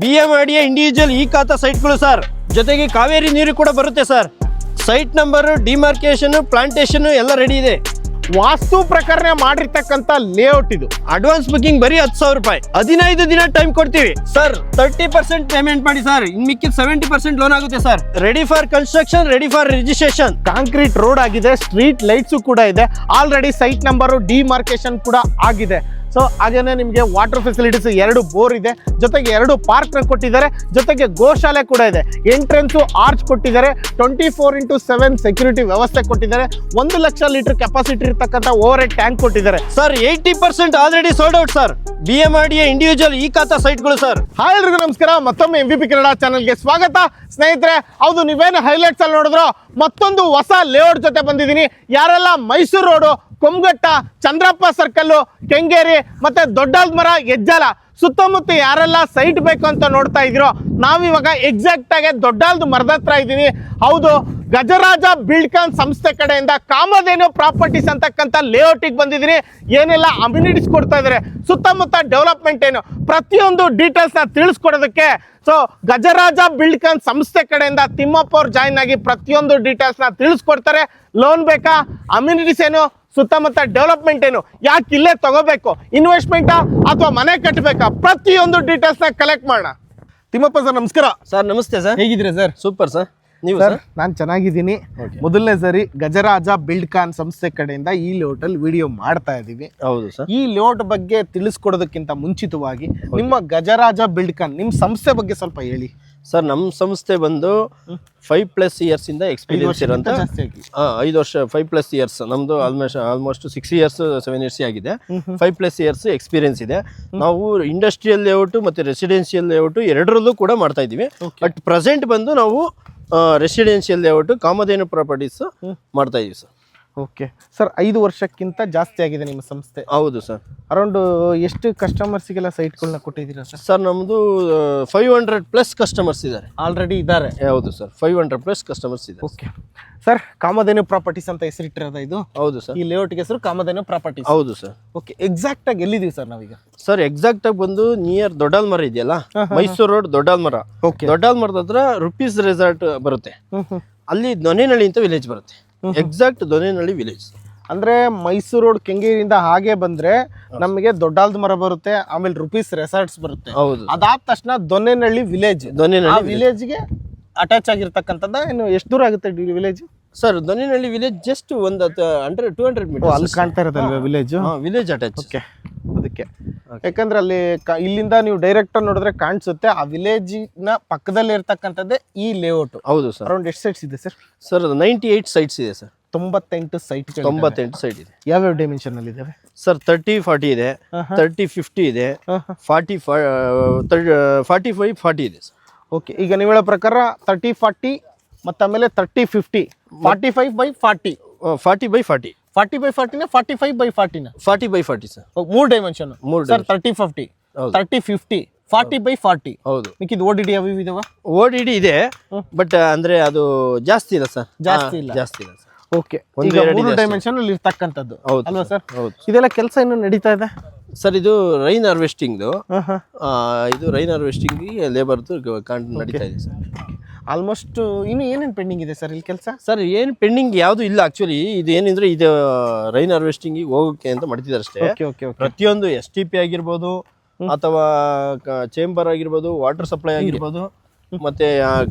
B M A individual E khata ಸೈಟ್ಗಳು sir ಜೊತೆಗೆ ಕಾವೇರಿ ನೀರು ಕೂಡ ಬರುತ್ತೆ sir site number demarcation plantation ಎಲ್ಲ ರೆಡಿ ಇದೆ. ವಾಸ್ತು ಪ್ರಕರಣ ಮಾಡಿರ್ತಕ್ಕಂಥ ಲೇಔಟ್ ಇದು. ಅಡ್ವಾನ್ಸ್ ಬುಕಿಂಗ್ ಬರೀ ಹತ್ತು ಸಾವಿರ ರೂಪಾಯಿ. ಹದಿನೈದು ದಿನ ಟೈಮ್ ಕೊಡ್ತೀವಿ. ಸರ್ ತರ್ಟಿ ಪರ್ಸೆಂಟ್ ಪೇಮೆಂಟ್ ಮಾಡಿ ಸರ್ ಇನ್ ಮಿಕ್ಕಿದ ಸೆವೆಂಟಿ ಪರ್ಸೆಂಟ್ ಲೋನ್ ಆಗುತ್ತೆ sir ready for construction ready for registration concrete road ಆಗಿದೆ ಸ್ಟ್ರೀಟ್ ಲೈಟ್ಸು ಕೂಡ ಇದೆ. ಆಲ್ರೆಡಿ ಸೈಟ್ ನಂಬರು ಡಿಮಾರ್ಕೇಶನ್ ಕೂಡ ಆಗಿದೆ. ಸೊ ಹಾಗೇನೆ ನಿಮಗೆ ವಾಟರ್ ಫೆಸಿಲಿಟೀಸ್ ಎರಡು ಬೋರ್ ಇದೆ. ಜೊತೆಗೆ ಎರಡು ಪಾರ್ಕ್ ಕೊಟ್ಟಿದ್ದಾರೆ. ಜೊತೆಗೆ ಗೋಶಾಲೆ ಕೂಡ ಇದೆ. ಎಂಟ್ರೆನ್ಸು ಆರ್ಚ್ ಕೊಟ್ಟಿದ್ದಾರೆ. Twenty four into seven security ವ್ಯವಸ್ಥೆ ಕೊಟ್ಟಿದ್ದಾರೆ. ಒಂದು ಲಕ್ಷ ಲೀಟರ್ ಕೆಪಾಸಿಟಿ ಇರ್ತಕ್ಕಂಥ ಓವರ್ ಹೆಡ್ ಟ್ಯಾಂಕ್ ಕೊಟ್ಟಿದ್ದಾರೆ sir eighty percent already sold out sir B M D individual E khata ಸೈಟ್ಗಳು sir hi ಎಲ್ರಿಗೂ ನಮಸ್ಕಾರ. ಮತ್ತೊಮ್ಮೆ ಎಂ ಬಿ ಪಿ ಕನ್ನಡ ಚಾನಲ್ಗೆ ಸ್ವಾಗತ. ಸ್ನೇಹಿತರೆ ಹೌದು ನೀವೇನು ಹೈಲೈಟ್ಸ್ ಅಲ್ಲಿ ನೋಡಿದ್ರು ಮತ್ತೊಂದು ಹೊಸ ಲೇಔಟ್ ಜೊತೆ ಬಂದಿದ್ದೀನಿ. ಯಾರೆಲ್ಲ ಮೈಸೂರು ರೋಡು ಕೊಮ್ಗಟ್ಟ ಚಂದ್ರಪ್ಪ ಸರ್ಕಲ್ಲು ಕೆಂಗೇರಿ ಮತ್ತೆ ದೊಡ್ಡಲ್ಮರ ಹೆಜ್ಜಾಲ. ಸುತ್ತಮುತ್ತ ಯಾರೆಲ್ಲ ಸೈಟ್ ಬೇಕು ಅಂತ ನೋಡ್ತಾ ಇದ್ದೀರೋ, ನಾವಿವಾಗ ಎಕ್ಸಾಕ್ಟ್ ಆಗಿ ದೊಡ್ಡಲ್ದು ಮರದ ಹತ್ರ ಇದ್ದೀನಿ. ಹೌದು, ಗಜರಾಜ ಬಿಲ್ಡ್ಕಾನ್ ಸಂಸ್ಥೆ ಕಡೆಯಿಂದ ಕಾಮಧೇನು ಪ್ರಾಪರ್ಟೀಸ್ ಅಂತಕ್ಕಂಥ ಲೇಔಟಿಗೆ ಬಂದಿದ್ದೀನಿ. ಏನೆಲ್ಲ ಅಮ್ಯುನಿಟೀಸ್ ಕೊಡ್ತಾ ಇದ್ದಾರೆ, ಸುತ್ತಮುತ್ತ ಡೆವಲಪ್ಮೆಂಟ್ ಏನು, ಪ್ರತಿಯೊಂದು ಡೀಟೇಲ್ಸ್ನ ತಿಳಿಸ್ಕೊಡೋದಕ್ಕೆ. ಸೊ ಗಜರಾಜ ಬಿಲ್ಡ್ಕಾನ್ ಸಂಸ್ಥೆ ಕಡೆಯಿಂದ ತಿಮ್ಮಪ್ಪ ಅವ್ರು ಜಾಯ್ನ್ ಆಗಿ ಪ್ರತಿಯೊಂದು ಡೀಟೇಲ್ಸ್ನ ತಿಳಿಸ್ಕೊಡ್ತಾರೆ. ಲೋನ್ ಬೇಕಾ ಅಮ್ಯುನಿಟೀಸ್ ಏನು ಸುತ್ತಮುತ್ತ ಡೆವಲಪ್ಮೆಂಟ್ ಏನು? ಯಾಕೆ ಇಲ್ಲೇ ತಗೋಬೇಕು? ಇನ್ವೆಸ್ಟ್ಮೆಂಟಾ ಅಥವಾ ಮನೆ ಕಟ್ಟಬೇಕಾ ಪ್ರತಿಯೊಂದು ಡೀಟೇಲ್ಸ್ನ ಕಲೆಕ್ಟ್ ಮಾಡೋಣ. ತಿಮ್ಮಪ್ಪ ಸರ್ ನಮಸ್ಕಾರ. ಸರ್ ನಮಸ್ತೆ ಸರ್. ಹೇಗಿದ್ರೆ ಸರ್? Super sir. ನೀವು ಸರ್ ನಾನು ಚೆನ್ನಾಗಿದ್ದೀನಿ. ಮೊದಲನೇ ಸರಿ ಗಜರಾಜ ಬಿಲ್ಡ್ ಖಾನ್ ಸಂಸ್ಥೆ ಕಡೆಯಿಂದ ಈ ಲೋಟಲ್ ವಿಡಿಯೋ ಮಾಡ್ತಾ ಇದ್ದೀವಿ. ಹೌದು ಸರ್. ಈ ಲೋಟ್ ಬಗ್ಗೆ ತಿಳಿಸ್ಕೊಡೋದಕ್ಕಿಂತ ಮುಂಚಿತವಾಗಿ ನಿಮ್ಮ ಗಜರಾಜ ಬಿಲ್ಡ್ ಖಾನ್ ನಿಮ್ಮ ಸಂಸ್ಥೆ ಬಗ್ಗೆ ಸ್ವಲ್ಪ ಹೇಳಿ. ಸರ್ ನಮ್ಮ ಸಂಸ್ಥೆ ಬಂದು ಫೈವ್ ಪ್ಲಸ್ ಇಯರ್ಸ್ ಇಂದ ಎಕ್ಸ್ಪೀರಿಯನ್ಸ್ ಇರೋಂಥ ಐದು ವರ್ಷ ಫೈವ್ ಪ್ಲಸ್ ಇಯರ್ಸ್ ನಮ್ದು almost almost six years seven years ಆಗಿದೆ. ಫೈವ್ ಪ್ಲಸ್ ಇಯರ್ಸ್ ಎಕ್ಸ್ಪೀರಿಯನ್ಸ್ ಇದೆ. ನಾವು ಇಂಡಸ್ಟ್ರಿಯಲ್ ಲೇಔಟ್ ಮತ್ತೆ ರೆಸಿಡೆನ್ಷಿಯಲ್ ಲೇಔಟ್ ಎರಡರಲ್ಲೂ ಕೂಡ ಮಾಡ್ತಾ ಇದೀವಿ ಬಟ್ ಪ್ರೆಸೆಂಟ್ ಬಂದು ನಾವು ರೆಸಿಡೆನ್ಷಿಯಲ್ ಲೇಔಟ್ ಕಾಮಧೇನು ಪ್ರಾಪರ್ಟೀಸ್ ಮಾಡ್ತಾ ಇದೀವಿ ಸರ್ ಓಕೆ. ಸರ್ ಐದು ವರ್ಷಕ್ಕಿಂತ ಜಾಸ್ತಿ ಆಗಿದೆ ನಿಮ್ಮ ಸಂಸ್ಥೆ. ಹೌದು ಸರ್. ಅರೌಂಡ್ ಎಷ್ಟು ಕಸ್ಟಮರ್ಸ್ಗೆಲ್ಲ ಸೈಟ್ಗಳನ್ನ ಕೊಟ್ಟಿದ್ದೀರಾ ಸರ್? ಸರ್ ನಮ್ಮದು ಫೈವ್ ಹಂಡ್ರೆಡ್ ಪ್ಲಸ್ ಕಸ್ಟಮರ್ಸ್ ಇದ್ದಾರೆ. ಆಲ್ರೆಡಿ ಇದ್ದಾರೆ. ಹೌದು sir. Five hundred plus customers ಇದೆ ಓಕೆ. ಸರ್ ಕಾಮಧೇನು ಪ್ರಾಪರ್ಟೀಸ್ ಅಂತ ಹೆಸರಿಟ್ಟಿರೋದ ಇದು? ಹೌದು ಸರ್. ಈ ಲೇಔಟ್ಗೆ ಹೆಸರು ಕಾಮಧೇನು ಪ್ರಾಪರ್ಟೀಸ್. ಹೌದು ಸರ್. ಓಕೆ ಎಕ್ಸಾಕ್ಟ್ ಆಗಿ ಎಲ್ಲಿದ್ದೀವಿ ಸರ್ ನಾವೀಗ? ಸರ್ ಎಕ್ಸಾಕ್ಟ್ ಆಗಿ ಬಂದು ನಿಯರ್ ದೊಡ್ಡಲ್ಮರ ಇದೆಯಲ್ಲ? ಮೈಸೂರು ರೋಡ್ ದೊಡ್ಡಲ್ಮರ. ಓಕೆ. ದೊಡ್ಡಲ್ಮರದ ಹತ್ರ ರುಪೀಸ್ ರೆಸಾರ್ಟ್ ಬರುತ್ತೆ. ಅಲ್ಲಿ ನೊನೆನಳ್ಳಿ ಅಂತ ವಿಲೇಜ್ ಬರುತ್ತೆ. ಎಕ್ಸಾಕ್ಟ್ ದೊನೆನಳ್ಳಿ ವಿಲೇಜ್ ಅಂದ್ರೆ ಮೈಸೂರು ರೋಡ್ ಕೆಂಗೇರಿಯಿಂದ ಹಾಗೆ ಬಂದ್ರೆ ನಮಗೆ ದೊಡ್ಡಾಲ್ದ ಮರ ಬರುತ್ತೆ ಆಮೇಲೆ ರುಪೀಸ್ ರೆಸಾರ್ಟ್ಸ್ ಬರುತ್ತೆ. ಹೌದು. ಅದಾದ ತಕ್ಷಣ ದೊನ್ನೆನಹಳ್ಳಿ ವಿಲೇಜ್ ಆ ವಿಲೇಜ್ ವಿಲೇಜ್ಗೆ ಅಟ್ಯಾಚ್ ಆಗಿರ್ತಕ್ಕಂಥದ್ದ ಇನ್ನು ಎಷ್ಟು ದೂರ ಆಗುತ್ತೆ village sir Donnenahalli village just ಒಂದು ಹಂಡ್ರೆಡ್ ಟೂ ಹಂಡ್ರೆಡ್ ಮೀಟರ್ ಅಲ್ಲಿ ಕಾಣ್ತಾ ಇರೋದಲ್ವ ವಿಲೇಜ್ ವಿಲೇಜ್ ಅಟ್ಯಾಚ್ ಓಕೆ ಅದಕ್ಕೆ ಯಾಕಂದ್ರೆ ಅಲ್ಲಿ ಕ- ಇಲ್ಲಿಂದ ನೀವು ಡೈರೆಕ್ಟ್ ನೋಡಿದ್ರೆ ಕಾಣಿಸುತ್ತೆ. ಆ ವಿಲೇಜಿನ ಪಕ್ಕದಲ್ಲಿ ಇರ್ತಕ್ಕಂಥದ್ದೇ ಈ ಲೇಔಟ್ ಹೌದು ಸರ್. ಅರೌಂಡ್ ಎಷ್ಟು ಸೈಟ್ಸ್ ಇದೆ sir? Sir ninety eight sites ಇದೆ ಸರ್. ತೊಂಬತ್ತೆಂಟು ಸೈಟ್ ತೊಂಬತ್ತೆಂಟು ಸೈಟ್ ಇದೆ. ಯಾವ್ಯಾವ ಡೈಮೆನ್ಷನ್ ಅಲ್ಲಿ ಇದಾವೆ ಸರ್ ತರ್ಟಿ ಫಾರ್ಟಿ ಇದೆ. ತರ್ಟಿ ಫಿಫ್ಟಿ ಇದೆ. ಫಾರ್ಟಿ ಫಾರ್ಟಿ ಫೈವ್ ಫಾರ್ಟಿ ಇದೆ ಸರ್. ಓಕೆ ಈಗ ನೀವು ಹೇಳೋ ಪ್ರಕಾರ ತರ್ಟಿ ಫಾರ್ಟಿ ಮತ್ತೆ ಆಮೇಲೆ thirty fifty forty five by forty forty by forty forty by ಫಾರ್ಟಿನ forty five by ಫಾರ್ಟಿನ? Forty by forty sir. ಮೂರ್ ಡೈಮೆನ್ಷನ್ ಮೂರು sir thirty fifty. Thirty fifty forty by forty ಹೌದು. ಮಿಕ್ಕಿದ ಓ ಡಿ ಡಿ ಯಾವ ಇದಾವ? O D D ಇದೆ but ಅಂದ್ರೆ ಅದು ಜಾಸ್ತಿ ಇಲ್ಲ ಸರ್. ಜಾಸ್ತಿ ಇಲ್ಲ. ಜಾಸ್ತಿ ಇಲ್ಲ ಸರ್. ಓಕೆ ಒಂದು ಈಗ ಮೂರು ಡೈಮೆನ್ಷನ್ ಅಲ್ಲಿ ಇರ್ತಕ್ಕಂಥದ್ದು. ಹೌದು ಅಲ್ವಾ ಸರ್. ಹೌದು. ಇದೆಲ್ಲ ಕೆಲಸ ಇನ್ನು ನಡೀತಾ ಇದೆ? ಸರ್ ಇದು ರೈನ್ ಹಾರ್ವೆಸ್ಟಿಂಗ್ದು. ಇದು ರೈನ್ ಹಾರ್ವೆಸ್ಟಿಂಗ್ ಲೇಬರ್ದು ಕಾಂಟ್ ನಡೀತಾ ಇದೆ ಸರ್. ಆಲ್ಮೋಸ್ಟ್ ಇನ್ನು ಏನೇನು ಪೆಂಡಿಂಗ್ ಇದೆ ಸರ್ ಇಲ್ಲಿ ಕೆಲಸ? ಸರ್ ಏನು ಪೆಂಡಿಂಗ್ ಯಾವುದು ಇಲ್ಲ ಆಕ್ಚುಲಿ ಇದು ಏನಂದ್ರೆ ಇದು ರೈನ್ ಹಾರ್ವೆಸ್ಟಿಂಗ್ ಹೋಗೋಕೆ ಅಂತ ಮಾಡ್ತಿದ್ದಾರೆ ಅಷ್ಟೇ. ಓಕೆ ಓಕೆ ಓಕೆ ಪ್ರತಿಯೊಂದು ಎಸ್ ಟಿ ಪಿ ಆಗಿರ್ಬೋದು ಅಥವಾ ಚೇಂಬರ್ ಆಗಿರ್ಬೋದು ವಾಟರ್ ಸಪ್ಲೈ ಆಗಿರ್ಬೋದು ಮತ್ತೆ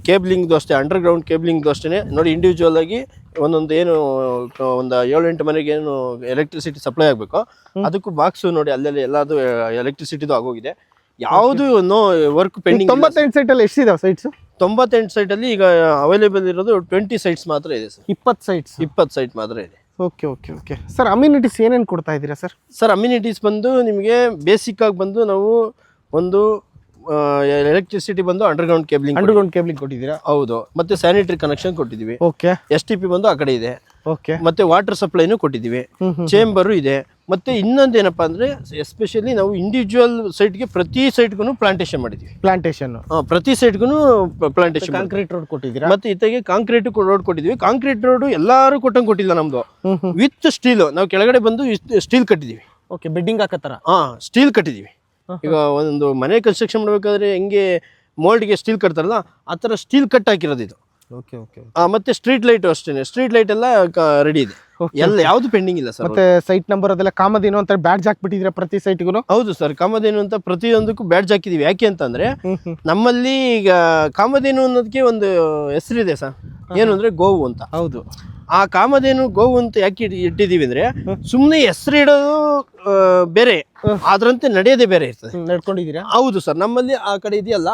ಕೇಬ್ಲಿಂಗ್ದು ಅಷ್ಟೇ ಅಂಡರ್ ಗ್ರೌಂಡ್ ಕೇಬ್ಲಿಂಗ್ದು ಅಷ್ಟೇ ನೋಡಿ ಇಂಡಿವಿಜುವಲ್ ಆಗಿ ಒಂದೊಂದು ಏನು ಒಂದು ಏಳು ಎಂಟು ಮನೆಗೆ ಏನು ಎಲೆಕ್ಟ್ರಿಸಿಟಿ ಸಪ್ಲೈ ಆಗಬೇಕು ಅದಕ್ಕೂ ಬಾಕ್ಸು ನೋಡಿ ಅಲ್ಲೆಲ್ಲ ಎಲ್ಲದು ಎಲೆಕ್ಟ್ರಿಸಿಟಿದು ಆಗೋಗಿದೆ. ಯಾವುದು ನೋ ವರ್ಕ್ ಪೆಂಡಿಂಗ್ ತೊಂಬತ್ತೆಂಟು ಸೈಟಲ್ಲಿ ಎಷ್ಟಿದಾವೆ ಸೈಟ್ಸು ತೊಂಬತ್ತೆಂಟು ಸೈಟಲ್ಲಿ ಈಗ ಅವೈಲೇಬಲ್ ಇರೋದು ಟ್ವೆಂಟಿ ಸೈಟ್ಸ್ ಮಾತ್ರ ಇದೆ ಸರ್ ಇಪ್ಪತ್ತು ಸೈಟ್ಸ್ ಇಪ್ಪತ್ತು ಸೈಟ್ ಮಾತ್ರ ಇದೆ. Okay okay okay sir amenities ಏನೇನು ಕೊಡ್ತಾ ಇದ್ದೀರಾ ಸರ್ ಸರ್ ಅಮ್ಯುನಿಟೀಸ್ ಬಂದು ನಿಮಗೆ ಬೇಸಿಕ್ ಆಗಿ ಬಂದು ನಾವು ಒಂದು ಎಲೆಕ್ಟ್ರಿಸಿಟಿ ಬಂದು ಅಂಡರ್ಗ್ರೌಂಡ್ ಕೇಬ್ಲಿಂಗ್ ಅಂಡರ್ಗ್ರೌಂಡ್ ಕೇಬಲಿಂಗ್ ಕೊಟ್ಟಿದ್ದೀರಾ? ಹೌದು. ಮತ್ತೆ ಸ್ಯಾನಿಟರಿ ಕನೆಕ್ಷನ್ ಕೊಟ್ಟಿದ್ದೀವಿ. ಓಕೆ ಎಸ್ ಟಿ ಪಿ ಬಂದು ಆ ಕಡೆ ಇದೆ. ಓಕೆ ಮತ್ತೆ ವಾಟರ್ ಸಪ್ಲೈನು ಕೊಟ್ಟಿದ್ದೀವಿ. ಚೇಂಬರು ಇದೆ. ಮತ್ತೆ ಇನ್ನೊಂದೇನಪ್ಪ ಅಂದ್ರೆ ಎಸ್ಪೆಷಲಿ ನಾವು ಇಂಡಿವಿಜುವಲ್ ಸೈಟ್ಗೆ ಪ್ರತಿ ಸೈಟ್ಗೂ ಪ್ಲಾಂಟೇಶನ್ ಮಾಡಿದ್ವಿ. ಪ್ಲಾಂಟೇಶನ್ ಪ್ರತಿ ಸೈಟ್ಗೂ ಪ್ಲಾಂಟೇಶನ್ ಕಾಂಕ್ರೀಟ್ ರೋಡ್ ಕೊಟ್ಟಿದ್ದೀರಾ? ಮತ್ತೆ ಇತ್ತಾಗೆ ಕಾಂಕ್ರೀಟ್ ರೋಡ್ ಕೊಟ್ಟಿದ್ವಿ ಕಾಂಕ್ರೀಟ್ ರೋಡ್ ಎಲ್ಲರೂ ಕೊಟ್ಟಂಗೆ ಕೊಟ್ಟಿಲ್ಲ ಹ್ಮ್ ವಿತ್ ಸ್ಟೀಲ್ ನಾವು ಕೆಳಗಡೆ ಬಂದು ಸ್ಟೀಲ್ ಕಟ್ಟಿದ್ದೀವಿ ಓಕೆ ಬೆಡ್ಡಿಂಗ್ ಹಾಕತ್ತಾರ? ಹಾಂ ಸ್ಟೀಲ್ ಕಟ್ಟಿದ್ದೀವಿ ಈಗ ಒಂದು ಮನೆ ಕನ್ಸ್ಟ್ರಕ್ಷನ್ ಮಾಡಬೇಕಾದ್ರೆ ಹೆಂಗೆ ಮೋಲ್ಡ್ಗೆ ಸ್ಟೀಲ್ ಕಟ್ತಾರಲ್ಲ ಆ ಥರ ಸ್ಟೀಲ್ ಕಟ್ ಹಾಕಿರೋದು ಇದು. ಓಕೆ ಓಕೆ ಮತ್ತೆ ಸ್ಟ್ರೀಟ್ ಲೈಟ್ ಅಷ್ಟೇ ಸ್ಟ್ರೀಟ್ ಲೈಟ್ ಎಲ್ಲ ರೆಡಿ ಇದೆ. ಎಲ್ಲ ಯಾವುದು ಪೆಂಡಿಂಗ್ ಇಲ್ಲ ಸರ್ ಮತ್ತೆ ಸೈಟ್ ನಂಬರ್ ಅದೆಲ್ಲ ಕಾಮಧೇನು ಅಂತ ಬ್ಯಾಡ್ಜ್ ಹಾಕ್ಬಿಟ್ಟಿದ್ರೆ ಪ್ರತಿ ಸೈಟ್ಗೂ ಹೌದು ಸರ್ ಕಾಮಧೇನು ಅಂತ ಪ್ರತಿಯೊಂದಕ್ಕೂ ಬ್ಯಾಡ್ಜ್ ಹಾಕಿದೀವಿ ಯಾಕೆ ಅಂತಂದ್ರೆ ನಮ್ಮಲ್ಲಿ ಈಗ ಕಾಮಧೇನು ಅನ್ನೋದಕ್ಕೆ ಒಂದು ಹೆಸರಿದೆ ಸರ್ ಏನು ಅಂದ್ರೆ ಗೋವು ಅಂತ. ಹೌದು. ಆ ಕಾಮಧೇನು ಗೋವು ಅಂತ ಯಾಕೆ ಇಟ್- ಇಟ್ಟಿದೀವಿ ಅಂದ್ರೆ ಸುಮ್ಮನೆ ಹೆಸರು ಇಡೋದು ಬೇರೆ ಅದರಂತೆ ನಡೆಯೋದೇ ಬೇರೆ ಇರ್ತದೆ. ನಡ್ಕೊಂಡಿದ್ದೀರಾ? ಹೌದು ಸರ್ ನಮ್ಮಲ್ಲಿ ಆ ಕಡೆ ಇದೆಯಲ್ಲ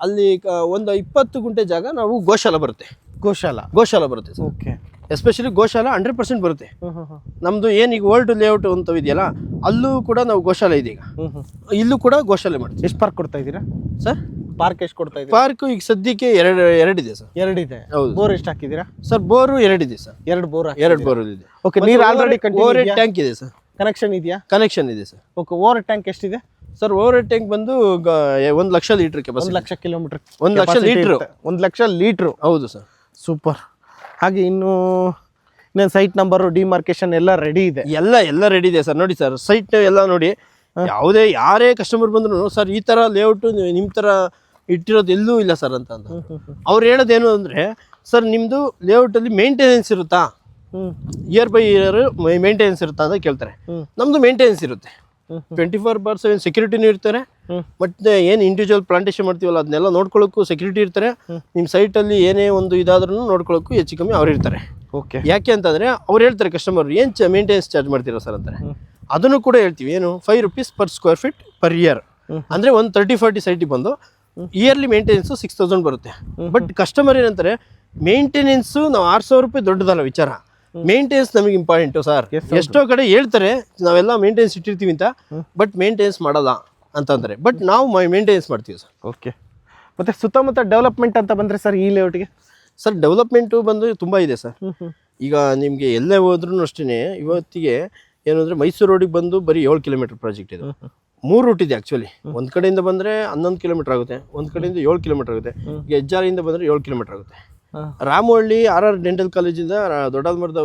ಅಲ್ಲಿ ಒಂದು ಇಪ್ಪತ್ತು ಗುಂಟೆ ಜಾಗ ನಾವು ಗೋಶಾಲ ಬರುತ್ತೆ. ಗೋಶಾಲ? ಗೋಶಾಲ ಬರುತ್ತೆ ಸರ್ ಓಕೆ ಎಸ್ಪೆಷಲಿ ಗೋಶಾಲ ಹಂಡ್ರೆಡ್ ಪರ್ಸೆಂಟ್ ಬರುತ್ತೆ. ನಮ್ದು ಏನು ಈಗ ಓಲ್ಡ್ ಲೇಔಟ್ ಅಂತ ಇದೆಯಲ್ಲ ಅಲ್ಲೂ ಕೂಡ ನಾವು ಗೋಶಾಲ ಇದೀಗ. ಈಗ ಇಲ್ಲೂ ಕೂಡ ಗೋಶಾಲೆ ಮಾಡ್ತೀವಿ. ಎಷ್ಟು ಪಾರ್ಕ್ ಕೊಡ್ತಾ ಇದ್ದೀರಾ? ಸರ್? ಪಾರ್ಕ್ ಎಷ್ಟು ಕೊಡ್ತಾ ಇದ್ದೀರಾ? ಪಾರ್ಕ್ ಈಗ ಸದ್ಯಕ್ಕೆ ಎರಡು ಎರಡಿದೆ ಸರ್. ಎರಡಿದೆ ಹೌದು. ಬೋರ್ ಎಷ್ಟು ಹಾಕಿದ್ದೀರಾ? ಸರ್ ಬೋರು ಎರಡಿದೆ ಸರ್. ಎರಡು ಬೋರ್ ಎರಡು ಬೋರ್ ಇದೆ. ಓಕೆ ನೀರು ಆಲ್ರೆಡಿ ಓವರ್ ಟ್ಯಾಂಕ್ ಇದೆ ಸರ್. ಕನೆಕ್ಷನ್ ಇದೆಯಾ? ಕನೆಕ್ಷನ್ ಇದೆ ಸರ್. ಓಕೆ ಓವರ್ ಟ್ಯಾಂಕ್ ಎಷ್ಟಿದೆ? ಸರ್ ಓವರ್ ಟ್ಯಾಂಕ್ ಬಂದು ಒಂದು ಲಕ್ಷ ಲೀಟರ್ ಒಂದು ಲಕ್ಷ ಕಿಲೋಮೀಟರ್ ಒಂದು ಲಕ್ಷ ಲೀಟರ್. ಒಂದು ಲಕ್ಷ ಲೀಟರ್. ಹೌದು ಸರ್. ಸೂಪರ್ ಹಾಗೆ ಇನ್ನು ಇನ್ನೊಂದು ಸೈಟ್ ನಂಬರು ಡಿಮಾರ್ಕೇಶನ್ ಎಲ್ಲ ರೆಡಿ ಇದೆ. ಎಲ್ಲ ಎಲ್ಲ ರೆಡಿ ಇದೆ ಸರ್. ನೋಡಿ ಸರ್ ಸೈಟ್ ಎಲ್ಲ ನೋಡಿ. ಯಾವುದೇ ಯಾರೇ ಕಸ್ಟಮರ್ ಬಂದ್ರು ಸರ್ ಈ ಥರ ಲೇಔಟ್ ನಿಮ್ಮ ಥರ ಇಟ್ಟಿರೋದು ಎಲ್ಲೂ ಇಲ್ಲ ಸರ್ ಅಂತ ಅಂದ ಅವ್ರು ಹೇಳೋದೇನು ಅಂದರೆ ಸರ್ ನಿಮ್ಮದು ಲೇಔಟಲ್ಲಿ ಮೇಂಟೆನೆನ್ಸ್ ಇರುತ್ತಾ? ಇಯರ್ ಬೈ ಇಯರ್ ಮೇಂಟೆನೆನ್ಸ್ ಇರುತ್ತಾ ಅಂತ ಕೇಳ್ತಾರೆ. ನಮ್ಮದು ಮೇಂಟೆನೆನ್ಸ್ ಇರುತ್ತೆ. ಟ್ವೆಂಟಿ ಫೋರ್ ಬಾರ್ ಸೆವೆನ್ ಸೆಕ್ಯೂರಿಟಿನೂ ಇರ್ತಾರೆ. ಮತ್ತೆ ಏನು ಇಂಡಿವಿಜುವಲ್ ಪ್ಲಾಂಟೇಶನ್ ಮಾಡ್ತೀವಲ್ಲ ಅದನ್ನೆಲ್ಲ ನೋಡ್ಕೊಳ್ಳೋಕ್ಕೂ ಸೆಕ್ಯೂರಿಟಿ ಇರ್ತಾರೆ. ನಿಮ್ಮ ಸೈಟಲ್ಲಿ ಏನೇ ಒಂದು ಇದಾದ್ರೂ ನೋಡ್ಕೊಳ್ಳೋಕ್ಕೂ ಹೆಚ್ಚು ಕಮ್ಮಿ ಅವ್ರು ಇರ್ತಾರೆ. ಓಕೆ ಯಾಕೆ ಅಂತಂದರೆ ಅವ್ರು ಹೇಳ್ತಾರೆ ಕಸ್ಟಮರ್ ಏನು ಚ ಮೇಂಟೆನೆನ್ಸ್ ಚಾರ್ಜ್ ಮಾಡ್ತೀರಾ ಸರ್ ಅಂತಾರೆ. ಅದನ್ನು ಕೂಡ ಹೇಳ್ತೀವಿ ಏನು five rupees per square feet per year. ಅಂದರೆ ಒಂದು ತರ್ಟಿ ಫಾರ್ಟಿ ಸೈಟಿಗೆ ಬಂದು ಇಯರ್ಲಿ ಮೇಂಟೆನೆನ್ಸು ಸಿಕ್ಸ್ ತೌಸಂಡ್ ಬರುತ್ತೆ. ಬಟ್ ಕಸ್ಟಮರ್ ಏನಂತಾರೆ ಮೇಂಟೆನೆನ್ಸು ನಾವು ಆರು ಸಾವಿರ ರೂಪಾಯಿ ದೊಡ್ಡದಲ್ಲ ವಿಚಾರ. ಮೇಂಟೆನೆನ್ಸ್ ನಮಗೆ ಇಂಪಾರ್ಟೆಂಟು ಸರ್. ಎಷ್ಟೋ ಕಡೆ ಹೇಳ್ತಾರೆ ನಾವೆಲ್ಲ ಮೇಂಟೆನೆನ್ಸ್ ಇಟ್ಟಿರ್ತೀವಿ ಅಂತ ಬಟ್ ಮೇಂಟೆನೆನ್ಸ್ ಮಾಡಲ್ಲ ಅಂತಂದರೆ. ಬಟ್ ನಾವು ಮೇಂಟೆನೆನ್ಸ್ ಮಾಡ್ತೀವಿ ಸರ್. ಓಕೆ ಮತ್ತೆ ಸುತ್ತಮುತ್ತ ಡೆವಲಪ್ಮೆಂಟ್ ಅಂತ ಬಂದ್ರೆ ಸರ್ ಈ ಲೇಔಟ್ಗೆ ಸರ್ ಡೆವಲಪ್ಮೆಂಟು ಬಂದು ತುಂಬ ಇದೆ ಸರ್. ಈಗ ನಿಮಗೆ ಎಲ್ಲೇ ಹೋದ್ರೂ ಅಷ್ಟೇ ಇವತ್ತಿಗೆ ಏನಂದರೆ ಮೈಸೂರು ರೋಡಿಗೆ ಬಂದು ಬರೀ ಏಳು ಕಿಲೋಮೀಟರ್ ಪ್ರಾಜೆಕ್ಟ್ ಇದು. ಮೂರು ರೂಟ್ ಇದೆ ಆ್ಯಕ್ಚುಲಿ ಒಂದು ಕಡೆಯಿಂದ ಬಂದರೆ ಹನ್ನೊಂದು ಕಿಲೋಮೀಟರ್ ಆಗುತ್ತೆ ಒಂದು ಕಡೆಯಿಂದ ಏಳು ಕಿಲೋಮೀಟರ್ ಆಗುತ್ತೆ. ಈಗ ಹೆಜ್ಜಾರಿಯಿಂದ ಬಂದರೆ ಏಳು ಕಿಲೋಮೀಟರ್ ಆಗುತ್ತೆ. ರಾಮವಳ್ಳಿ ಆರ್ ಆರ್ ಡೆಂಟಲ್ ಕಾಲೇಜಿಂದ ಮರದ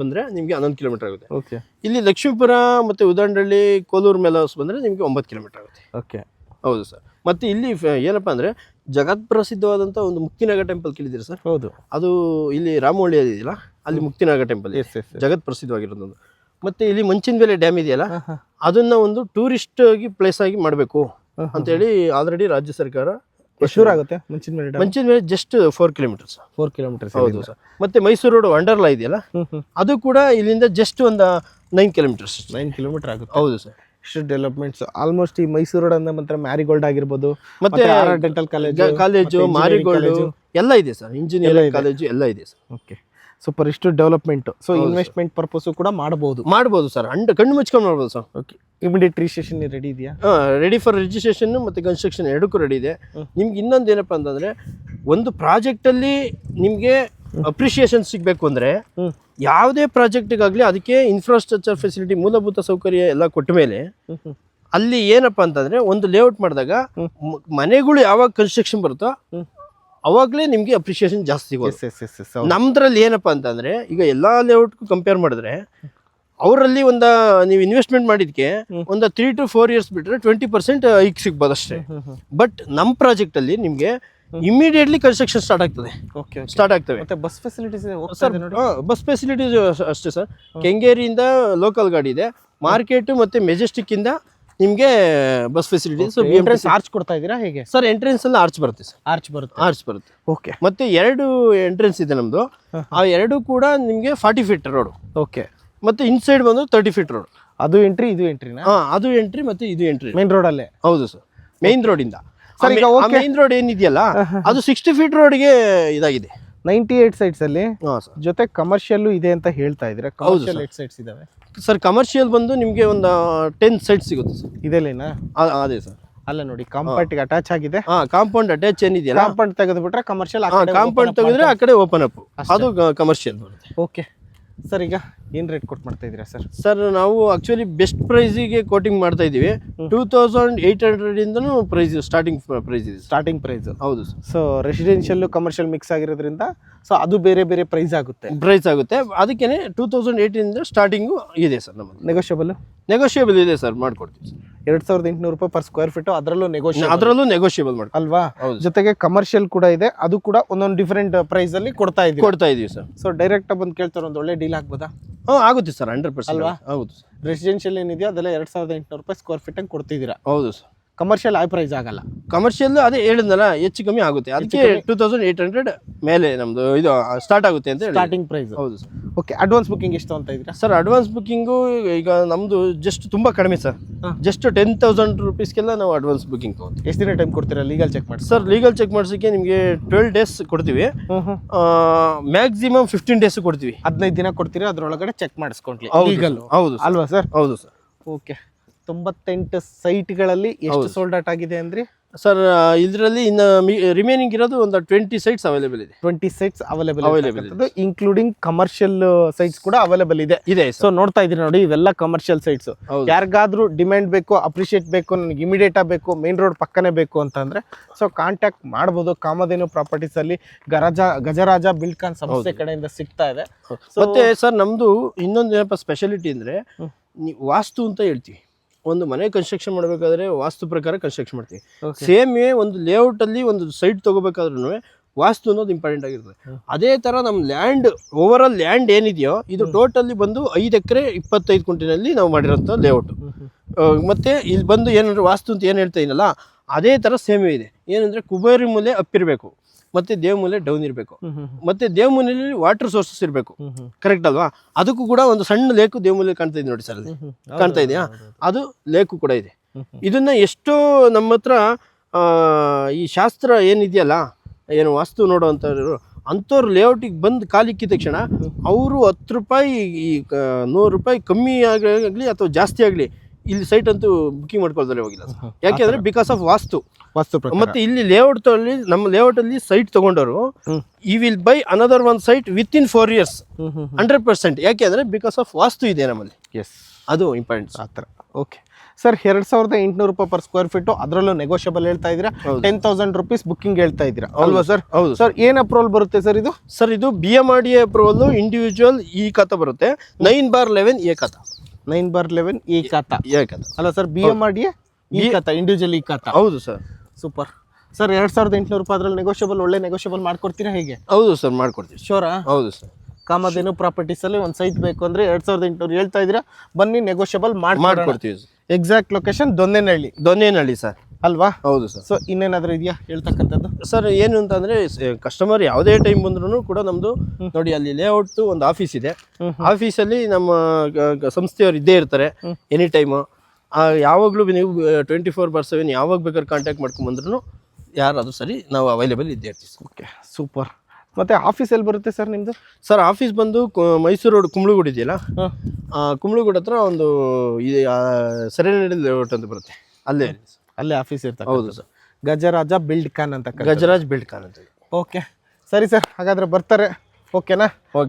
ಬಂದ್ರೆ ನಿಮಗೆ ಹನ್ನೊಂದು ಕಿಲೋಮೀಟರ್ ಆಗುತ್ತೆ. ಓಕೆ. ಇಲ್ಲಿ ಲಕ್ಷ್ಮೀಪುರ ಮತ್ತೆ ಉದಾಂಡಳ್ಳಿ ಕೋಲೂರು ಮೇಲಸ್ ಬಂದ್ರೆ ನಿಮಗೆ ಒಂಬತ್ತು ಕಿಲೋಮೀಟರ್ ಆಗುತ್ತೆ. ಓಕೆ. ಹೌದು ಸರ್. ಮತ್ತೆ ಇಲ್ಲಿ ಏನಪ್ಪಾ ಅಂದರೆ ಜಗತ್ ಪ್ರಸಿದ್ಧವಾದಂಥ ಒಂದು ಮುಕ್ತಿನಾಗ ಟೆಂಪಲ್ ಕೇಳಿದಿರಿ ಸರ್? ಹೌದು. ಅದು ಇಲ್ಲಿ ರಾಮವಳ್ಳಿ ಇದೆಯಲ್ಲ? ಅಲ್ಲಿ ಮುಕ್ತಿನಾಗ ಟೆಂಪಲ್ ಎಸ್ ಎಸ್ ಜಗತ್ ಪ್ರಸಿದ್ಧವಾಗಿರೋದು ಮತ್ತೆ ಇಲ್ಲಿ ಮಂಚಿನ ಬೆಲೆ ಡ್ಯಾಮ್ ಇದೆಯಲ್ಲ ಅದನ್ನ ಒಂದು ಟೂರಿಸ್ಟ್ ಆಗಿ ಪ್ಲೇಸ್ ಆಗಿ ಮಾಡಬೇಕು ಅಂತೇಳಿ ಆಲ್ರೆಡಿ ರಾಜ್ಯ ಸರ್ಕಾರ ಎಷ್ಟು ದೂರ ಆಗುತ್ತೆ? ಮುಂಚಿನ ಮೇಲೆ ಮಂಚಿನ ಮೇಲೆ just four kilometres four kilometres ಹೌದು ಸರ್. ಮತ್ತೆ ಮೈಸೂರು ರೋಡ್ ವಂಡರ್ಲಾ ಇದೆಯಲ್ಲ? ಅದು ಕೂಡ ಇಲ್ಲಿಂದ ಜಸ್ಟ್ ಒಂದು ನೈನ್ ಕಿಲೋಮೀಟರ್ಸ್ ನೈನ್ ಕಿಲೋಮೀಟರ್ ಆಗುತ್ತೆ. ಹೌದು ಸರ್. ಇಷ್ಟು ಡೆವಲಪ್ಮೆಂಟ್ಸ್ ಆಲ್ಮೋಸ್ಟ್ ಈ ಮೈಸೂರು ರೋಡ್ ಅಂದ್ರೆ ಮಾತ್ರ ಮ್ಯಾರಿಗೋಲ್ಡ್ ಆಗಿರ್ಬೋದು ಮತ್ತೆ ಡೆಂಟಲ್ ಕಾಲೇಜು ಕಾಲೇಜು ಮಾರಿಗೋಲ್ಡು ಎಲ್ಲ ಇದೆ ಸರ್. ಇಂಜಿನಿಯರಿಂಗ್ ಕಾಲೇಜು ಎಲ್ಲ ಇದೆ ಸರ್. ಓಕೆ ಸೂಪರ್ ಇಷ್ಟು ಡೆವಲಪ್ಮೆಂಟ್ ಸೊ ಇನ್ವೆಸ್ಟ್ಮೆಂಟ್ ಪರ್ಪಸ್ ಕೂಡ ಮಾಡಬಹುದು ಮಾಡ್ಬೋದು ಸರ್ ಅಂಡ್ ಕಣ್ಣು ಮುಚ್ಕೊಂಡು ಮಾಡ್ಬೋದು sir. Okay immediate registration ready ಇದೆಯಾ ರೆಡಿ ಫಾರ್ ರಿಜಿಸ್ಟ್ರೇಷನ್ ಮತ್ತು ಕನ್ಸ್ಟ್ರಕ್ಷನ್ ಎರಡಕ್ಕೂ ರೆಡಿ ಇದೆ. ನಿಮ್ಗೆ ಇನ್ನೊಂದು ಏನಪ್ಪ ಅಂತಂದರೆ ಒಂದು ಪ್ರಾಜೆಕ್ಟಲ್ಲಿ ನಿಮಗೆ ಅಪ್ರಿಷಿಯೇಷನ್ ಸಿಗಬೇಕು ಅಂದರೆ. ಯಾವುದೇ ಪ್ರಾಜೆಕ್ಟಿಗಾಗಲಿ ಅದಕ್ಕೆ ಇನ್ಫ್ರಾಸ್ಟ್ರಕ್ಚರ್ ಫೆಸಿಲಿಟಿ ಮೂಲಭೂತ ಸೌಕರ್ಯ ಎಲ್ಲ ಕೊಟ್ಟ ಮೇಲೆ ಅಲ್ಲಿ ಏನಪ್ಪ ಅಂತಂದರೆ ಒಂದು ಲೇಔಟ್ ಮಾಡಿದಾಗ ಮನೆಗಳು ಯಾವಾಗ ಕನ್ಸ್ಟ್ರಕ್ಷನ್ ಬರುತ್ತೋ. ಅವಾಗಲೇ ನಿಮಗೆ ಅಪ್ರಿಷಿಯೇಷನ್ ಜಾಸ್ತಿ ನಮ್ದ್ರಲ್ಲಿ ಏನಪ್ಪ ಅಂತಂದರೆ ಈಗ ಎಲ್ಲ ಲೇಔಟ್ಗೂ ಕಂಪೇರ್ ಮಾಡಿದ್ರೆ ಅವರಲ್ಲಿ ಒಂದು ನೀವು ಇನ್ವೆಸ್ಟ್ಮೆಂಟ್ ಮಾಡಿದ್ಕೆ ಒಂದು ತ್ರೀ ಟು ಫೋರ್ ಇಯರ್ಸ್ ಬಿಟ್ಟರೆ ಟ್ವೆಂಟಿ ಪರ್ಸೆಂಟ್ ಈಗ ಸಿಗ್ಬೋದು ಅಷ್ಟೇ. ಬಟ್ ನಮ್ಮ ಪ್ರಾಜೆಕ್ಟಲ್ಲಿ ನಿಮಗೆ ಇಮಿಡಿಯೇಟ್ಲಿ ಕನ್ಸ್ಟ್ರಕ್ಷನ್ ಸ್ಟಾರ್ಟ್ ಆಗ್ತದೆ. ಓಕೆ ಸ್ಟಾರ್ಟ್ ಆಗ್ತವೆ. Bus facilities sir bus facilities ಅಷ್ಟೇ ಸರ್ ಕೆಂಗೇರಿಯಿಂದ ಲೋಕಲ್ ಗಾಡಿ ಇದೆ. ಮಾರ್ಕೆಟ್ ಮತ್ತು ಮೆಜೆಸ್ಟಿಕ್ಕಿಂದ ನಿಮಗೆ ಬಸ್ ಫೆಸಿಲಿಟೀಸ್ ಎಂಟ್ರೆನ್ಸ್ ಆರ್ಚ್ ಕೊಡ್ತಾ ಇದ್ದೀರಾ ಹೇಗೆ? ಸರ್ ಎಂಟ್ರೆನ್ಸ್ ಅಲ್ಲಿ ಆರ್ಚ್ ಬರುತ್ತೆ ಸರ್ ಆರ್ಚ್ ಬರುತ್ತೆ. ಆರ್ಚ್ ಬರುತ್ತೆ. ಓಕೆ ಮತ್ತೆ ಎರಡು ಎಂಟ್ರೆನ್ಸ್ ಇದೆ ನಮ್ಮದು ಆ ಎರಡು ಕೂಡ ನಿಮಗೆ ಫಾರ್ಟಿ ಫೀಟ್ ರೋಡು ಓಕೆ ಮತ್ತೆ ಇನ್ಸೈಡ್ ಬಂದು ತರ್ಟಿ ಫೀಟ್ ರೋಡ್ ಅದು ಎಂಟ್ರಿ ಇದು ಎಂಟ್ರಿನಾ ಹಾಂ ಅದು ಎಂಟ್ರಿ ಮತ್ತೆ ಇದು ಎಂಟ್ರಿ ಮೇನ್ ರೋಡಲ್ಲೇ ಹೌದು ಸರ್ ಮೇನ್ ರೋಡ್ ಇಂದ. Sir, ಈಗ. ಮೇನ್ ರೋಡ್ ಏನಿದೆಯಲ್ಲ ಅದು ಸಿಕ್ಸ್ಟಿ ಫೀಟ್ ರೋಡ್ಗೆ ಇದಾಗಿದೆ. ನೈಂಟಿ ಏಟ್ ಸೈಟ್ಸ್ ಅಲ್ಲಿ ಹಾಂ ಸರ್ ಜೊತೆ ಕಮರ್ಷಿಯಲ್ ಇದೆ ಅಂತ ಹೇಳ್ತಾ ಇದ್ರೆ ಕಮರ್ಷಿಯಲ್ ಏಟ್ ಸೈಟ್ಸ್ ಇದಾವೆ. ಸರ್ ಕಮರ್ಷಿಯಲ್ ಬಂದು ನಿಮಗೆ ಒಂದು ಟೆನ್ ಸೈಟ್ ಸಿಗುತ್ತೆ ಸರ್ ಇದೆಲ್ಲೇನಾ? ಅದೇ ಸರ್ ಅಲ್ಲ ನೋಡಿ ಕಾಂಪೌಂಡ್ ಅಟ್ಯಾಚ್ ಆಗಿದೆ. ಹಾಂ ಕಾಂಪೌಂಡ್ ಅಟ್ಯಾಚ್ ಏನಿದೆಯಲ್ಲ? ಕಾಂಪೌಂಡ್ ತೆಗೆದ್ಬಿಟ್ರೆ ಕಮರ್ಷಿಯಲ್ ಹಾ ಕಾಂಪೌಂಡ್ ತೆಗೆದ್ರೆ ಆ ಕಡೆ ಓಪನ್ ಅಪ್ ಅದು ಕಮರ್ಷಿಯಲ್ ಬರುತ್ತೆ ಓಕೆ ಸರ್ ಈಗ ಏನ್ ರೇಟ್ ಕೊಟ್ಟು ಮಾಡ್ತಾ ಇದ್ದೀರಾ ಸರ್ ಸರ್ ನಾವು ಆಕ್ಚುಲಿ ಬೆಸ್ಟ್ ಪ್ರೈಸಿಗೆ ಕೋಟಿಂಗ್ ಮಾಡ್ತಾ ಇದ್ದೀವಿ. ಟೂ ತೌಸಂಡ್ ಏಯ್ಟ್ ಹಂಡ್ರೆಡಿಂದನೂ ಪ್ರೈಸ್ ಸ್ಟಾರ್ಟಿಂಗ್ ಪ್ರೈಸ್ ಇದೆ ಸ್ಟಾರ್ಟಿಂಗ್ ಪ್ರೈಸ್ ಹೌದು ಸರ್ ಸೊ ರೆಸಿಡೆನ್ಷಿಯಲ್ಲು ಕಮರ್ಷಿಯಲ್ ಮಿಕ್ಸ್ ಆಗಿರೋದ್ರಿಂದ ಸೊ ಅದು ಬೇರೆ ಬೇರೆ ಪ್ರೈಸ್ ಆಗುತ್ತೆ. ಪ್ರೈಸ್ ಆಗುತ್ತೆ. ಅದಕ್ಕೇನೆ ಟೂ ತೌಸಂಡ್ ಏಯ್ಟಿಂದ ಸ್ಟಾರ್ಟಿಂಗು ಇದೆ ಸರ್ ನಮ್ಮದು. ನೆಗೋಷಿಯಬಲ್ ನೆಗೋಷಿಯಬಲ್ ಇದೆ ಸರ್ ಮಾಡ್ಕೊಡ್ತೀವಿ ಸರ್ ಎರಡ್ ಸಾವಿರದ ಎಂಟುನೂರು ರೂಪಾಯಿ ಪರ್ ಸ್ಕ್ವೇರ್ ಫೀಟ್ ಅದರಲ್ಲೂ ನೆಗೋಷಿಯೇಟ್ ಅದರಲ್ಲೂ ನೆಗೋಷಿಯಬಲ್ ಮಾಡಿ ಅಲ್ವಾ? ಹೌದು. ಜೊತೆಗೆ ಕಮರ್ಷಿಯಲ್ ಕೂಡ ಇದೆ. ಅದು ಕೂಡ ಒಂದೊಂದು ಡಿಫರೆಂಟ್ ಪ್ರೈಸ್ ಅಲ್ಲಿ ಕೊಡ್ತಾ ಇದೀವಿ ಕೊಡ್ತಾ ಇದೀವಿ ಸರ್ ಸೊ ಡೈರೆಕ್ಟ್ ಬಂದು ಕೇಳ್ತಾರೆ ಒಂದು ಒಳ್ಳೆ ಡೀಲ್ ಆಗ್ಬೋದಾ? ಹ್ಞೂ ಆಗುತ್ತೆ ಸರ್ ಹಂಡ್ರೆಡ್ ಪರ್ಸೆಂಟ್ ಅಲ್ವಾ? ಹೌದು ಸರ್ ರೆಸಿಡೆನ್ಷಿಯಲ್ ಏನಿದೆಯೋ ಅದೆಲ್ಲ ಎರಡು ಸಾವಿರದ ಎಂಟುನೂರು ರೂಪಾಯಿ ಸ್ಕ್ವೇರ್ ಫೀಟ್ ಹಂಗೆ ಕೊಡ್ತಿದ್ದೀರಾ? ಹೌದು ಸರ್ ಕಮರ್ಷಿಯಲ್ ಹೈ ಪ್ರೈಸ್ ಆಗಲ್ಲ. ಕಮರ್ಷಿಯಲ್ ಅದೇ ಹೇಳಿದ್ನಲ್ಲ ಹೆಚ್ಚು ಕಮ್ಮಿ ಆಗುತ್ತೆ. ಅದಕ್ಕೆ ಟೂ ತೌಸಂಡ್ ಏಟ್ ಹಂಡ್ರೆಡ್ ಮೇಲೆ ನಮ್ದು ಇದು ಸ್ಟಾರ್ಟ್ ಆಗುತ್ತೆ ಅಂತ ಸ್ಟಾರ್ಟಿಂಗ್ ಪ್ರೈಸ್ ಹೌದು ಸರ್. ಓಕೆ ಅಡ್ವಾನ್ಸ್ ಬುಕ್ಕಿಂಗ್ ಎಷ್ಟು ಅಂತ ಇದ್ದೀರಾ? ಸರ್ ಅಡ್ವಾನ್ಸ್ ಬುಕ್ಕಿಂಗು ಈಗ ನಮ್ಮದು ಜಸ್ಟ್ ತುಂಬ ಕಡಿಮೆ ಸರ್. ಜಸ್ಟ್ ಟೆನ್ ತೌಸಂಡ್ ರುಪೀಸ್ಗೆಲ್ಲ ನಾವು ಅಡ್ವಾನ್ಸ್ ಬುಕ್ಕಿಂಗ್ ತೊಗೊಂತೀವಿ. ಎಷ್ಟು ದಿನ ಟೈಮ್ ಕೊಡ್ತೀರಾ? ಲೀಗಲ್ ಚೆಕ್ ಮಾಡಿ ಸರ್ ಲೀಗಲ್ ಚೆಕ್ ಮಾಡಿಸೋಕ್ಕೆ ನಿಮಗೆ ಟ್ವೆಲ್ ಡೇಸ್ ಕೊಡ್ತೀವಿ. ಮ್ಯಾಕ್ಸಿಮಮ್ ಫಿಫ್ಟೀನ್ ಡೇಸ್ ಕೊಡ್ತೀವಿ. ಹದಿನೈದು ದಿನ ಕೊಡ್ತೀರಾ? ಅದರೊಳಗಡೆ ಚೆಕ್ ಮಾಡಿಸ್ಕೊಂಡ್ಲಿ. ಲೀಗಲ್ ಹೌದು ಅಲ್ವಾ ಸರ್? ಹೌದು ಸರ್. ಓಕೆ ತೊಂಬತ್ತೆಂಟು ಸೈಟ್ಗಳಲ್ಲಿ ಎಷ್ಟು ಸೋಲ್ಡ್ ಔಟ್ ಆಗಿದೆ ಅಂದ್ರೆ? ಸರ್ ಇದರಲ್ಲಿ ಇನ್ನು ರಿಮೈನಿಂಗ್ ಇರೋದು ಒಂದು ಟ್ವೆಂಟಿ ಸೈಟ್ಸ್ ಅವೈಲೇಬಲ್ ಇದೆ. Twenty sites available available including commercial sites ಕೂಡ ಅವೈಲೇಬಲ್ ಇದೆ. ಇದೆ ಸೊ ನೋಡ್ತಾ ಇದ್ರಿ ನೋಡಿ ಇವೆಲ್ಲ ಕಮರ್ಷಿಯಲ್ ಸೈಟ್ಸ್. ಯಾರಿಗಾದ್ರೂ ಡಿಮ್ಯಾಂಡ್ ಬೇಕು ಅಪ್ರಿಷಿಯೇಟ್ ಬೇಕು ನನಗೆ ಇಮಿಡಿಯೇಟ್ ಬೇಕು ಮೇನ್ ರೋಡ್ ಪಕ್ಕನೇ ಬೇಕು ಅಂತಂದ್ರೆ ಸೊ ಕಾಂಟ್ಯಾಕ್ಟ್ ಮಾಡ್ಬೋದು. ಕಾಮಧೇನು ಪ್ರಾಪರ್ಟೀಸ್ ಅಲ್ಲಿ ಗರಜ ಗಜರಾಜ ಬಿಲ್ಕಾನ್ ಸಂಸ್ಥೆ ಕಡೆಯಿಂದ ಸಿಗ್ತಾ ಇದೆ. ಮತ್ತೆ ಸರ್ ನಮ್ದು ಇನ್ನೊಂದು ಏನಪ್ಪ ಸ್ಪೆಷಾಲಿಟಿ ಅಂದ್ರೆ ವಾಸ್ತು ಅಂತ ಹೇಳ್ತೀವಿ. ಒಂದು ಮನೆ ಕನ್ಸ್ಟ್ರಕ್ಷನ್ ಮಾಡಬೇಕಾದ್ರೆ ವಾಸ್ತು ಪ್ರಕಾರ ಕನ್ಸ್ಟ್ರಕ್ಷನ್ ಮಾಡ್ತೀವಿ. ಸೇಮ್ ಒಂದು ಲೇಔಟ್ ಅಲ್ಲಿ ಒಂದು ಸೈಟ್ ತಗೋಬೇಕಾದ್ರೂ ವಾಸ್ತು ಅನ್ನೋದು ಇಂಪಾರ್ಟೆಂಟ್ ಆಗಿರ್ತದೆ. ಅದೇ ತರ ನಮ್ಮ ಲ್ಯಾಂಡ್ ಓವರ್ ಆಲ್ ಲ್ಯಾಂಡ್ ಏನಿದೆಯೋ ಇದು ಟೋಟಲಿ ಬಂದು ಐದು ಎಕರೆ ಇಪ್ಪತ್ತೈದು ಕುಂಟಿನಲ್ಲಿ ನಾವು ಮಾಡಿರೋಂಥ ಲೇಔಟ್ ಮತ್ತೆ ಇಲ್ಲಿ ಬಂದು ಏನಂದ್ರೆ ವಾಸ್ತು ಅಂತ ಏನು ಹೇಳ್ತಾ ಇದ್ನಲ್ಲ ಅದೇ ತರ ಸೇಮ್ ಇದೆ ಏನಂದ್ರೆ ಕುಬೇರಿ ಮೂಲೆ ಅಪ್ ಇರಬೇಕು ಮತ್ತೆ ದೇವಮೂಲೆ ಡೌನ್ ಇರಬೇಕು. ಮತ್ತೆ ದೇವಮೂಲೆಯಲ್ಲಿ ವಾಟರ್ ಸೋರ್ಸಸ್ ಇರಬೇಕು. ಕರೆಕ್ಟ್ ಅಲ್ವಾ? ಅದಕ್ಕೂ ಕೂಡ ಒಂದು ಸಣ್ಣ ಲೇಕು ದೇವಮೂಲೆ ಕಾಣ್ತಾ ಇದೆ ನೋಡಿ ಸರ್ ಅಲ್ಲಿ. ಕಾಣ್ತಾ ಇದೆಯಾ? ಅದು ಲೇಕು ಕೂಡ ಇದೆ. ಇದನ್ನ ಎಷ್ಟೋ ನಮ್ಮ ಹತ್ರ ಈ ಶಾಸ್ತ್ರ ಏನಿದೆಯಲ್ಲ ಏನು ವಾಸ್ತು ನೋಡುವಂಥವ್ರು ಅಂಥವ್ರು ಲೇಔಟಿಗೆ ಬಂದು ಕಾಲಿಕ್ಕಿದ ತಕ್ಷಣ ಅವರು ಹತ್ತು ರೂಪಾಯಿ ಈ ನೂರು ರೂಪಾಯಿ ಕಮ್ಮಿ ಆಗಲಿ ಅಥವಾ ಜಾಸ್ತಿ ಆಗಲಿ ಇಲ್ಲಿ ಸೈಟ್ ಅಂತೂ ಬುಕಿಂಗ್ ಮಾಡ್ಕೊಳ್ತಾರೆ ಹೋಗಿಲ್ಲ ಸರ್ ಯಾಕೆಂದ್ರೆ ಬಿಕಾಸ್ ಆಫ್ ವಾಸ್ತು. ವಾಸ್ತು ಪ್ರಕಾರ. ಮತ್ತೆ ಇಲ್ಲಿ ಲೇಔಟ್ ಅಲ್ಲಿ ನಮ್ಮ ಲೇಔಟ್ ಅಲ್ಲಿ ಸೈಟ್ ತಗೊಂಡವರು. ಈ will buy another one site within four years hundred percent. ಯಾಕೆಂದ್ರೆ ಬಿಕಾಸ್ ಆಫ್ ವಾಸ್ತು ಇದೆ ನಮ್ಮಲ್ಲಿ. ಎಸ್ ಅದು ಇಂಪಾರ್ಟೆಂಟ್ ಆ ಥರ. ಓಕೆ ಸರ್ ಎರಡ್ ಸಾವಿರದ ಎಂಟುನೂರು ರೂಪಾಯಿ ಪರ್ ಸ್ಕ್ವೇರ್ ಫೀಟು ಅದರಲ್ಲೂ ನೆಗೋಷಿಯಬಲ್ ಹೇಳ್ತಾ ಇದ್ದೀರಾ. ಟೆನ್ ತೌಸಂಡ್ ರುಪೀಸ್ ಬುಕ್ಕಿಂಗ್ ಹೇಳ್ತಾ ಇದ್ದೀರಾ? ಅಲ್ವಾ ಸರ್ ಹೌದು ಸರ್ ಏನ್ ಅಪ್ರೂವಲ್ ಬರುತ್ತೆ ಸರ್ ಇದು? ಸರ್ ಇದು B M R D approval individual E ಕಥ ಬರುತ್ತೆ. ನೈನ್ ಬಾರ್ ಲೆವೆನ್ ಎ ಖಾತಾ ನೈನ್ ಬಾರ್ ಲೆವೆನ್ ಈ ಖಾತ ಅಲ್ಲ sir B M R D E ಖಾತಾ ಇಂಡಿವಿಜುವಲ್ ಈ ಖಾತಾ ಹೌದು ಸರ್. ಸೂಪರ್ ಸರ್ ಎರಡ್ ಸಾವಿರದ ಎಂಟುನೂರು ರೂಪಾಯಿ ಅದ್ರಲ್ಲಿ ನೆಗೋಷಿಯಬಲ್ ಒಳ್ಳೆ ನೆಗೋಷಿಯಬಲ್ ಮಾಡ್ಕೊಡ್ತೀರಾ ಹೇಗೆ? ಹೌದು ಸರ್ ಮಾಡ್ಕೊಡ್ತೀವಿ. ಶೋರಾ ಹೌದು ಸರ್. ಕಾಮಧೇನು ಪ್ರಾಪರ್ಟೀಸ್ ಅಲ್ಲಿ ಒಂದು ಸೈಟ್ ಬೇಕು ಅಂದ್ರೆ ಎರಡ್ ಸಾವಿರದ ಎಂಟುನೂರು ಹೇಳ್ತಾ ಇದ್ದೀರಾ ಬನ್ನಿ ನೆಗೋಷಿಯಬಲ್ ಮಾಡಿ ಮಾಡ್ಕೊಡ್ತೀವಿ exact location Donnenahalli. Donnenahalli sir. ಅಲ್ವಾ? ಹೌದು ಸರ್. ಸೊ ಇನ್ನೇನಾದರೂ ಇದೆಯಾ? ಹೇಳ್ತಕ್ಕಂಥದ್ದು? ಸರ್ ಏನು ಅಂತಂದ್ರೆ ಕಸ್ಟಮರ್ ಯಾವುದೇ ಟೈಮ್ ಬಂದ್ರು ಕೂಡ ನಮ್ದು ನೋಡಿ ಅಲ್ಲಿ ಲೇಔಟ್ ಒಂದು ಆಫೀಸ್ ಇದೆ. ಆಫೀಸಲ್ಲಿ ನಮ್ಮ ಸಂಸ್ಥೆಯವರು ಇದ್ದೇ ಇರ್ತಾರೆ ಎನಿ ಟೈಮು ಯಾವಾಗಲೂ ನೀವು ಟ್ವೆಂಟಿ ಫೋರ್ ಬರ್ ಸೆವೆನ್ ಯಾವಾಗ ಬೇಕಾದ್ರೆ ಕಾಂಟ್ಯಾಕ್ಟ್ ಮಾಡ್ಕೊಂಡ್ ಬಂದ್ರು ಯಾರಾದ್ರೂ ಸರಿ ನಾವು ಅವೈಲೇಬಲ್ ಇದ್ದೇ ಇರ್ತೀವಿ ಓಕೆ ಸೂಪರ್ ಮತ್ತೆ ಆಫೀಸ್ ಎಲ್ಲಿ ಬರುತ್ತೆ ಸರ್ ನಿಮ್ಮದು ಸರ್ ಆಫೀಸ್ ಬಂದು ಮೈಸೂರು ರೋಡ್ ಕುಂಬಳಗೂಡು ಇದೆಯಲ್ಲ? ಕುಂಬಳಗೂಡು ಹತ್ರ ಒಂದು ಸರಿ ಸೆರೆನಡಿ ಲೇಔಟ್ ಅಂತ ಬರುತ್ತೆ. ಅಲ್ಲೇ ಅಲ್ಲೇ ಆಫೀಸ್ ಇರ್ತಾರೆ ಹೌದು ಸರ್. ಗಜರಾಜ ಬಿಲ್ಡ್ ಖಾನ್ ಅಂತ ಗಜರಾಜ್ ಬಿಲ್ಡ್ ಖಾನ್ ಅಂತ ಓಕೆ ಸರಿ ಸರ್ ಹಾಗಾದ್ರೆ ಬರ್ತಾರೆ. ಓಕೆನಾ.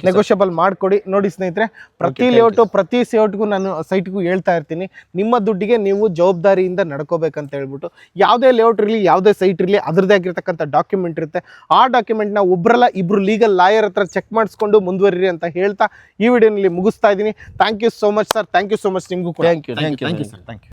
ನೆಗೋಷಿಯಬಲ್ ಮಾಡಿಕೊಡಿ. ನೋಡಿ ಸ್ನೇಹಿತರೆ ಪ್ರತಿ ಲೇಔಟು ಪ್ರತಿ ಸೇಔಟ್ಗೂ ನಾನು ಸೈಟ್ಗೂ ಹೇಳ್ತಾ ಇರ್ತೀನಿ. ನಿಮ್ಮ ದುಡ್ಡಿಗೆ ನೀವು ಜವಾಬ್ದಾರಿಯಿಂದ ನಡ್ಕೋಬೇಕಂತ ಹೇಳ್ಬಿಟ್ಟು ಯಾವುದೇ ಲೇಔಟ್ ಇರಲಿ ಯಾವುದೇ ಸೈಟ್ ಇರಲಿ ಅದರದೇ ಆಗಿರ್ತಕ್ಕಂಥ ಡಾಕ್ಯುಮೆಂಟ್ ಇರುತ್ತೆ. ಆ ಡಾಕ್ಯುಮೆಂಟ್ನ ಒಬ್ಬರಲ್ಲ ಇಬ್ಬರು ಲೀಗಲ್ ಲಾಯರ್ ಹತ್ರ ಚೆಕ್ ಮಾಡಿಸ್ಕೊಂಡು ಮುಂದುವರಿರಿ ಅಂತ ಹೇಳ್ತಾ ಈ ವಿಡಿಯೋನಲ್ಲಿ ಮುಗಿಸ್ತಾ ಇದ್ದೀನಿ. Thank you so much sir thank you so much ನಿಮಗೂ ಕೂಡ. You thank thank thank you sir thank you